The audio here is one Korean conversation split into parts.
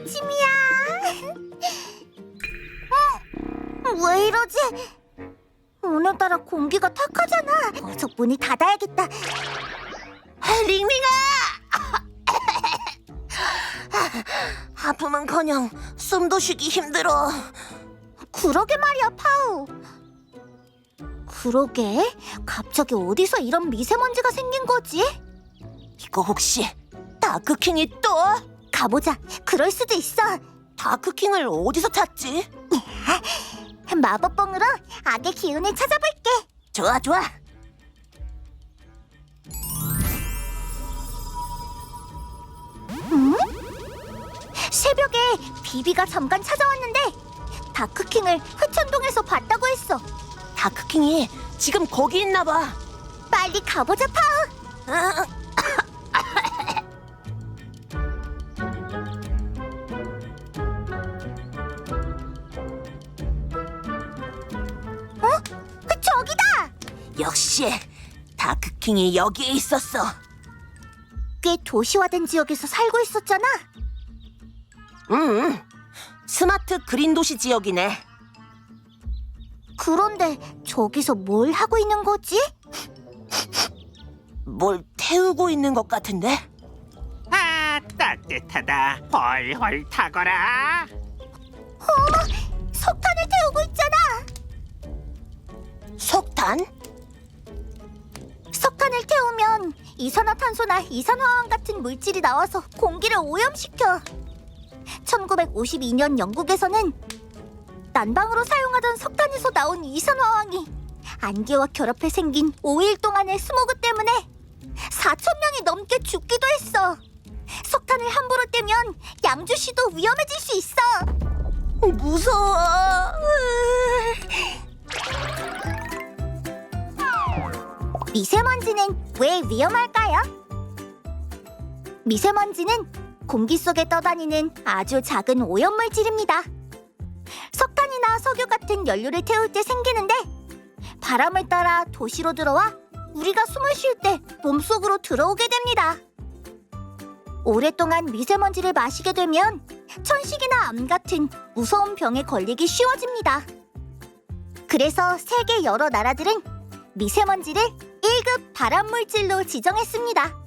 아침이야. 어? 왜 이러지? 오늘따라 공기가 탁하잖아. 어서 문을 닫아야겠다. 링링아! 아픔은커녕 숨도 쉬기 힘들어. 그러게 말이야, 파우. 그러게, 갑자기 어디서 이런 미세먼지가 생긴 거지? 이거 혹시 다크킹이 또? 가보자. 그럴 수도 있어. 다크킹을 어디서 찾지? 마법봉으로 악의 기운을 찾아볼게. 좋아 좋아. 새벽에 비비가 잠깐 찾아왔는데 다크킹을 회천동에서 봤다고 했어. 다크킹이 지금 거기 있나 봐. 빨리 가보자, 파우. 역시 다크킹이 여기에 있었어. 꽤 도시화된 지역에서 살고 있었잖아. 음, 스마트 그린 도시 지역이네. 그런데 저기서 뭘 하고 있는 거지? 뭘 태우고 있는 것 같은데? 아 따뜻하다 헐헐 타거라 석탄을 태우고 있잖아. 석탄? 석탄을 태우면 이산화탄소나 이산화황 같은 물질이 나와서 공기를 오염시켜. 1952년 영국에서는 난방으로 사용하던 석탄에서 나온 이산화황이 안개와 결합해 생긴 5일 동안의 스모그 때문에 4천 명이 넘게 죽기도 했어. 석탄을 함부로 떼면 양주시도 위험해질 수 있어. 무서워. 미세먼지는 왜 위험할까요? 미세먼지는 공기 속에 떠다니는 아주 작은 오염물질입니다. 석탄이나 석유 같은 연료를 태울 때 생기는데 바람을 따라 도시로 들어와 우리가 숨을 쉴 때 몸속으로 들어오게 됩니다. 오랫동안 미세먼지를 마시게 되면 천식이나 암 같은 무서운 병에 걸리기 쉬워집니다. 그래서 세계 여러 나라들은 미세먼지를 1급 발암물질로 지정했습니다.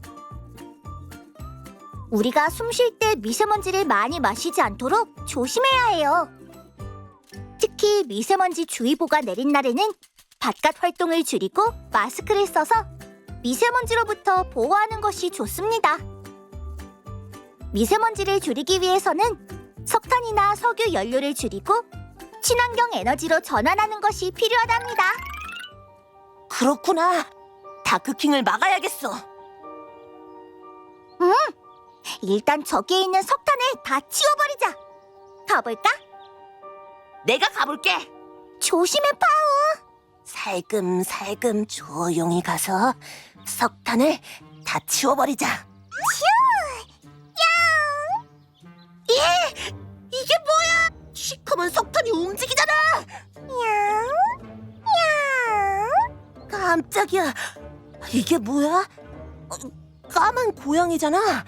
우리가 숨 쉴 때 미세먼지를 많이 마시지 않도록 조심해야 해요. 특히 미세먼지 주의보가 내린 날에는 바깥 활동을 줄이고 마스크를 써서 미세먼지로부터 보호하는 것이 좋습니다. 미세먼지를 줄이기 위해서는 석탄이나 석유 연료를 줄이고 친환경 에너지로 전환하는 것이 필요하답니다. 그렇구나. 다크킹을 막아야겠어. 일단 저기에 있는 석탄을 다 치워버리자. 가볼까? 내가 가볼게. 조심해, 파우. 살금살금 조용히 가서 석탄을 다 치워버리자. 예! 이게 뭐야? 시커먼 석탄이 움직이잖아! 깜짝이야. 이게 뭐야? 어, 까만 고양이잖아.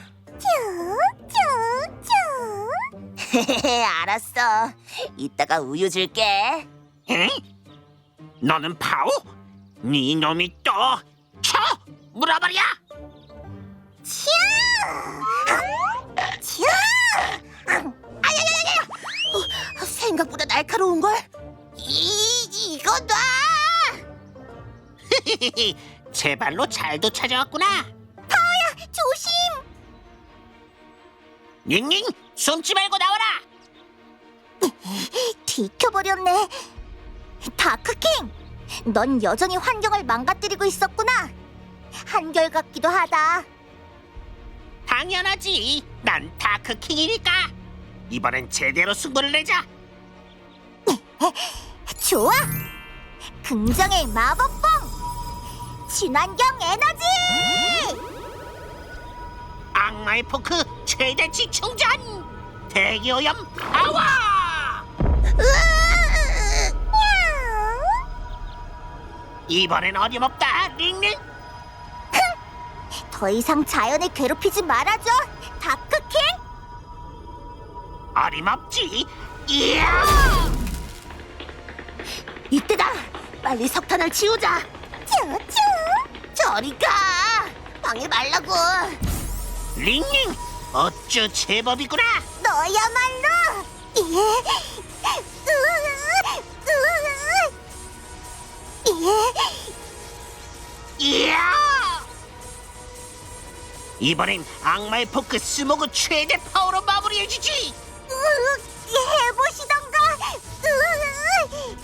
헤헤헤, 알았어. 이따가 우유 줄게. 응? 너는 파우? 네 놈이 또 쳐! 물어버려! 생각보다 날카로운 걸. 이 이거 놔. 제발로 잘도 찾아왔구나 조심. 닝닝 숨지 말고 나와라 뒤켜버렸네. 다크킹, 넌 여전히 환경을 망가뜨리고 있었구나. 한결같기도 하다. 당연하지 난 다크킹이니까 이번엔 제대로 승부를 내자 좋아. 긍정의 마법봉, 친환경 에너지. 악마의 포크 최대치 충전 대기오염 파워 이번엔 어림없다 링링 더 이상 자연을 괴롭히지 말아줘, 다크킹. 어림없지. 이야! 이때다. 빨리 석탄을 치우자. 쭈쭈. 저리 가. 방해 말라고. 링링, 어쭈 제법이구나. 너야말로. 예. 으 으, 으으. 예. 이야! 이번엔 악마의 포크 스모그 최대 파워로 마무리해주지. 으으, 해보시던가. 으 으.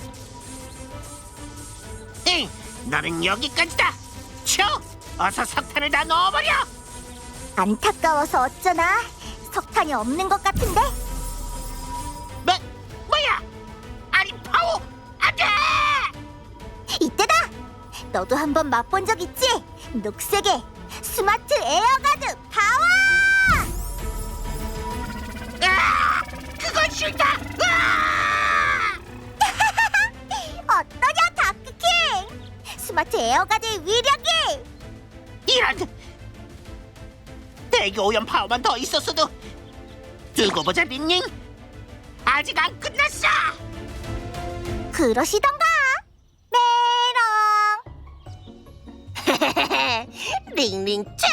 응, 너는 여기까지다. 쳐, 어서 석탄을 다 넣어버려. 안타까워서 어쩌나 석탄이 없는 것 같은데 뭐, 뭐야? 아니 파워, 안 돼! 이때다 너도 한번 맛본 적 있지 녹색의 스마트 에어가드 파워 아, 그건 싫다. 아! 어떠냐 다크킹 스마트 에어가드의 위력이 이런 대기 오염 파워만 더 있었어도 두고 보자 링링 아직 안 끝났어. 그러시던가. 메롱. 링링. 가자